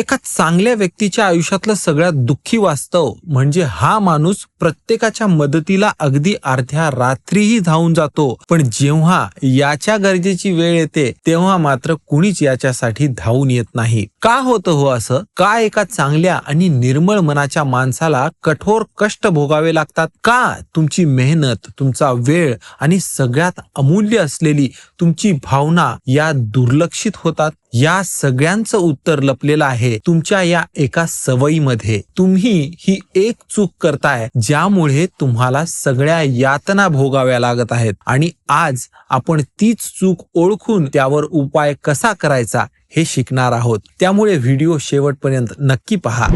एका चांगल्या व्यक्तीच्या आयुष्यातलं सगळ्यात दुःखी वास्तव म्हणजे हा माणूस प्रत्येकाच्या मदतीला अगदी अर्ध्या रात्रीही धावून जातो. पण जेव्हा याच्या गरजेची वेळ येते तेव्हा मात्र कुणीच याच्यासाठी धावून येत नाही. का होतं हो असं? का एका चांगल्या आणि निर्मळ मनाच्या माणसाला कठोर कष्ट भोगावे लागतात? का तुमची मेहनत तुमचा वेळ आणि सगळ्यात अमूल्य असलेली तुमची भावना या दुर्लक्षित होतात? या सगळ्यांचं उत्तर लपलेलं आहे तुमच्या या एका सवयीमध्ये. तुम्ही ही एक चूक करताय ज्यामुळे तुम्हाला सगळ्या यातना भोगाव्या लागत आहेत. आणि आज आपण तीच चूक ओळखून त्यावर उपाय कसा करायचा हे शिकणार आहोत. त्यामुळे व्हिडिओ शेवटपर्यंत नक्की पहा.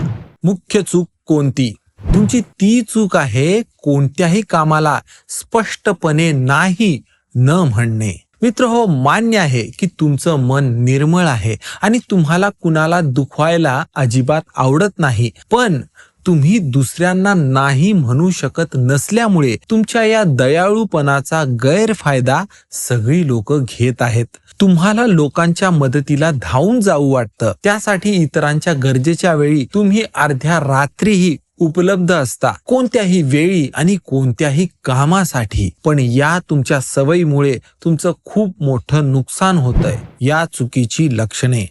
मुख्य चूक कोणती? तुमची ती चूक आहे कोणत्याही कामाला स्पष्टपणे नाही न म्हणणे. मित्र हो मान्य आहे की तुमचं मन निर्मळ आहे आणि तुम्हाला कुणाला दुखवायला अजिबात आवडत नाही. पण तुम्ही दुसऱ्यांना नाही म्हणू शकत नसल्यामुळे तुमच्या या दयाळूपणाचा गैरफायदा सगळी लोक घेत आहेत. तुम्हाला लोकांच्या मदतीला धावून जाऊ वाटतं. त्यासाठी इतरांच्या गरजेच्या वेळी तुम्ही अर्ध्या रात्रीही उपलब्ध असता. कोणत्याही वेळी आणि कोणत्याही कामासाठी. पण या तुमच्या सवयीमुळे तुमचं खूप मोठं नुकसान होतंय. या चुकीची लक्षणे.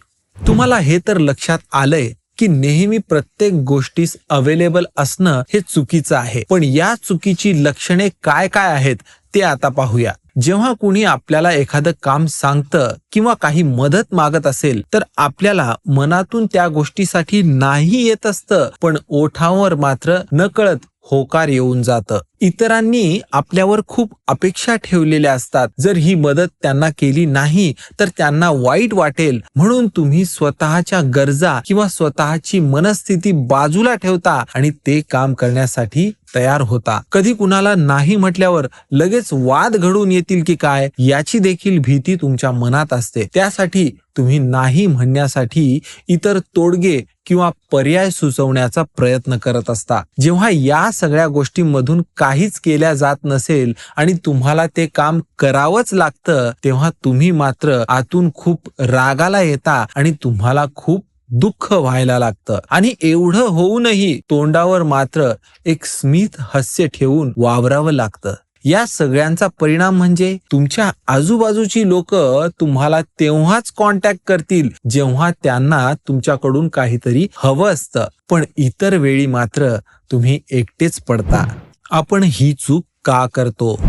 तुम्हाला हे तर लक्षात आलंय की नेहमी प्रत्येक गोष्टीस अवेलेबल असणं हे चुकीचं आहे. पण या चुकीची लक्षणे काय काय आहेत ते आता पाहूया. जेव्हा कुणी आपल्याला एखादं काम सांगतं किंवा काही मदत मागत असेल तर आपल्याला मनातून त्या गोष्टीसाठी नाही येत असतं पण ओठावर मात्र नकळत होकार येऊन जातं. इतरांनी आपल्यावर खूप अपेक्षा ठेवलेल्या असतात. जर ही मदत त्यांना केली नाही तर त्यांना वाईट वाटेल. म्हणून तुम्ही स्वतःच्या गरजा किंवा स्वतःची मनस्थिती बाजूला ठेवता आणि ते काम करण्यासाठी तयार होता. कधी कुणाला नाही म्हटल्यावर लगेच वाद घडून येतील की काय याची देखील भीती तुमच्या मनात असते. त्यासाठी तुम्ही नाही म्हणण्यासाठी इतर तोडगे किंवा पर्याय सुचवण्याचा प्रयत्न करत असता. जेव्हा या सगळ्या गोष्टींमधून काहीच केल्या जात नसेल आणि तुम्हाला ते काम करावंच लागतं तेव्हा तुम्ही मात्र आतून खूप रागाला येता आणि तुम्हाला खूप दुःख व्हायला लागतं. आणि एवढं होऊनही तोंडावर मात्र एक स्मित हास्य ठेवून वावरावं लागतं. या सगळ्यांचा परिणाम म्हणजे तुमच्या आजूबाजूची लोक तुम्हाला तेव्हाच कॉन्टॅक्ट करतील जेव्हा त्यांना तुमच्याकडून काहीतरी हवं असतं. पण इतर वेळी मात्र तुम्ही एकटेच पडता. आपण ही चूक का करतो?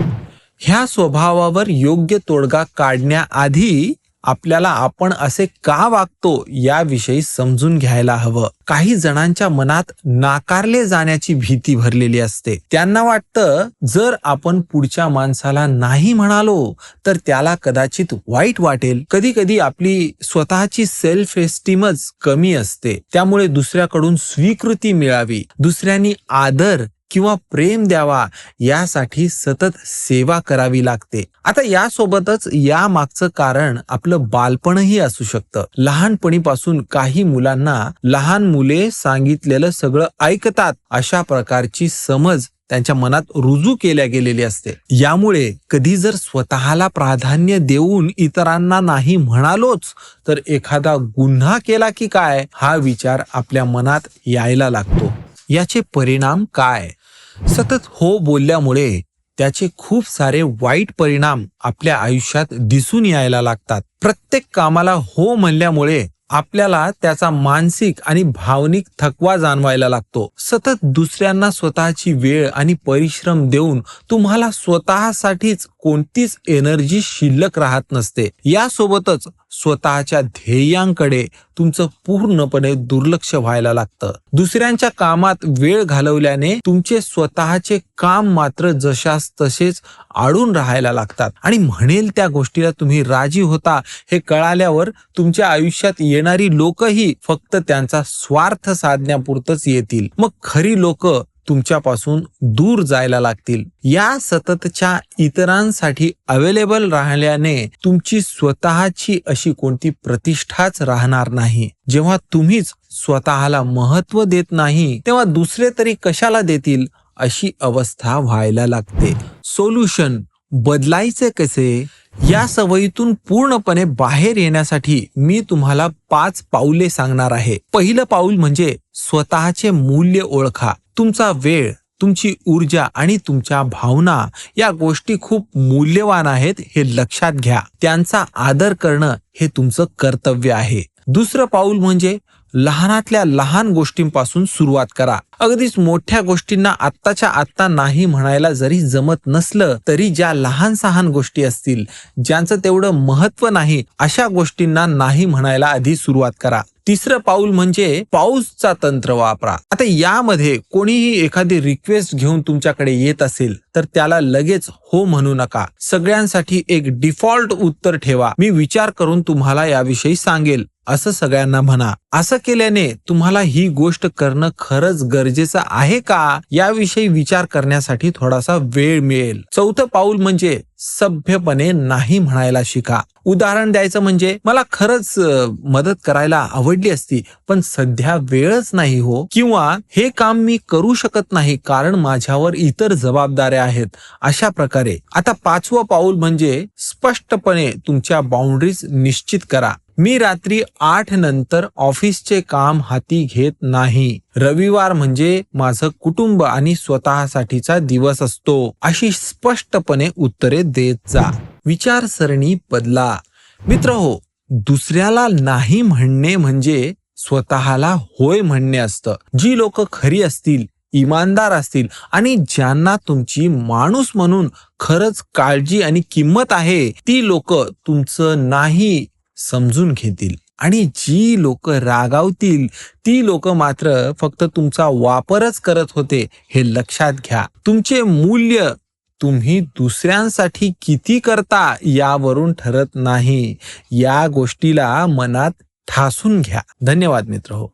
ह्या स्वभावावर योग्य तोडगा काढण्याआधी आपल्याला आपण असे का वागतो याविषयी समजून घ्यायला हवं. काही जणांच्या मनात नाकारले जाण्याची भीती भरलेली असते. त्यांना वाटतं जर आपण पुढच्या माणसाला नाही म्हणालो तर त्याला कदाचित वाईट वाटेल. कधी कधी आपली स्वतःची सेल्फ एस्टीमच कमी असते. त्यामुळे दुसऱ्याकडून स्वीकृती मिळावी. दुसऱ्यांनी आदर किंवा प्रेम द्यावा यासाठी सतत सेवा करावी लागते. आता यासोबतच या मागचं कारण आपलं बालपणही असू शकतं. लहानपणीपासून काही मुलांना लहान मुले सांगितलेलं सगळं ऐकतात अशा प्रकारची समज त्यांच्या मनात रुजू केल्या गेलेली असते. यामुळे कधी जर स्वतःला प्राधान्य देऊन इतरांना नाही म्हणालोच तर एखादा गुन्हा केला की काय? हा विचार आपल्या मनात यायला लागतो. याचे परिणाम काय? सतत हो बोलल्यामुळे त्याचे खूप सारे वाईट परिणाम आपल्या आयुष्यात दिसून यायला लागतात. प्रत्येक कामाला हो म्हणल्यामुळे आपल्याला त्याचा मानसिक आणि भावनिक थकवा जाणवायला लागतो. सतत दुसऱ्यांना स्वतःची वेळ आणि परिश्रम देऊन तुम्हाला स्वतःसाठीच कोणतीच एनर्जी शिल्लक राहत नसते. यासोबतच स्वतःच्या ध्येयांकडे तुमचं पूर्णपणे दुर्लक्ष व्हायला लागतं. दुसऱ्यांच्या कामात वेळ घालवल्याने तुमचे स्वतःचे काम मात्र जशास तसेच आडून राहायला लागतात. आणि म्हणेल त्या गोष्टीला तुम्ही राजी होता हे कळाल्यावर तुमच्या आयुष्यात येणारी लोकही फक्त त्यांचा स्वार्थ साधण्यापुरतच येतील. मग खरी लोक तुमच्यापासून दूर जायला लागतील. या सततच्या इतरांसाठी अवेलेबल राहिल्याने तुमची स्वतःची अशी कोणती प्रतिष्ठाच राहणार नाही. जेव्हा तुम्हीच स्वतःला महत्त्व देत नाही तेव्हा दुसरे तरी कशाला देतील अशी अवस्था व्हायला लागते. सोल्युशन बदलायचे कसे? या सवयीतून पूर्णपणे बाहेर येण्यासाठी मी तुम्हाला पाच पाऊले सांगणार आहे. पहिलं पाऊल म्हणजे स्वतःचे मूल्य ओळखा. तुमचा वेळ तुमची ऊर्जा आणि तुमच्या भावना या गोष्टी खूप मूल्यवान आहेत हे लक्षात घ्या. त्यांचा आदर करणं हे तुमचं कर्तव्य आहे. दुसरं पाऊल म्हणजे लहानातल्या लहान गोष्टींपासून सुरुवात करा. अगदीच मोठ्या गोष्टींना आत्ताच्या आत्ता नाही म्हणायला जरी जमत नसलं तरी ज्या लहान सहान गोष्टी असतील ज्यांचं तेवढं महत्त्व नाही अशा गोष्टींना नाही म्हणायला आधी सुरुवात करा. तिसरं पाऊल म्हणजे पाऊसचा तंत्र वापरा. आता यामध्ये कोणीही एखादी रिक्वेस्ट घेऊन तुमच्याकडे येत असेल तर त्याला लगेच हो म्हणू नका. सगळ्यांसाठी एक डिफॉल्ट उत्तर ठेवा. मी विचार करून तुम्हाला याविषयी सांगेल. असं सगळ्यांना म्हणा. असं केल्याने तुम्हाला ही गोष्ट करणं खरंच गरजेचं आहे का? याविषयी विचार करण्यासाठी थोडासा वेळ मिळेल. चौथं पाऊल म्हणजे सभ्यपणे नाही म्हणायला शिका. उदाहरण द्यायचं म्हणजे मला खरंच मदत करायला आवडली असती पण सध्या वेळच नाही हो. किंवा हे काम मी करू शकत नाही कारण माझ्यावर इतर जबाबदाऱ्या आहेत. अशा प्रकारे. आता पाचवं पाऊल म्हणजे स्पष्टपणे तुमच्या बाउंड्रीज निश्चित करा. मी रात्री आठ नंतर ऑफिसचे काम हाती घेत नाही. रविवार म्हणजे माझं कुटुंब आणि स्वतःसाठीचा दिवस असतो अशी स्पष्टपणे उत्तरे देत जा. विचारसरणी बदला. मित्र हो दुसऱ्याला नाही म्हणणे म्हणजे स्वतःला होय म्हणणे असतं. जी लोक खरी असतील इमानदार असतील आणि ज्यांना तुमची माणूस म्हणून खरंच काळजी आणि किंमत आहे ती लोक तुमचं नाही समजून घेतील. आणि जी लोक रागावतील ती लोक मात्र फक्त तुमचा वापरच करत होते हे लक्षात घ्या. तुमचे मूल्य तुम्ही दुसऱ्यांसाठी किती करता यावरून ठरत नाही. या गोष्टीला मनात ठासून घ्या. धन्यवाद मित्र हो.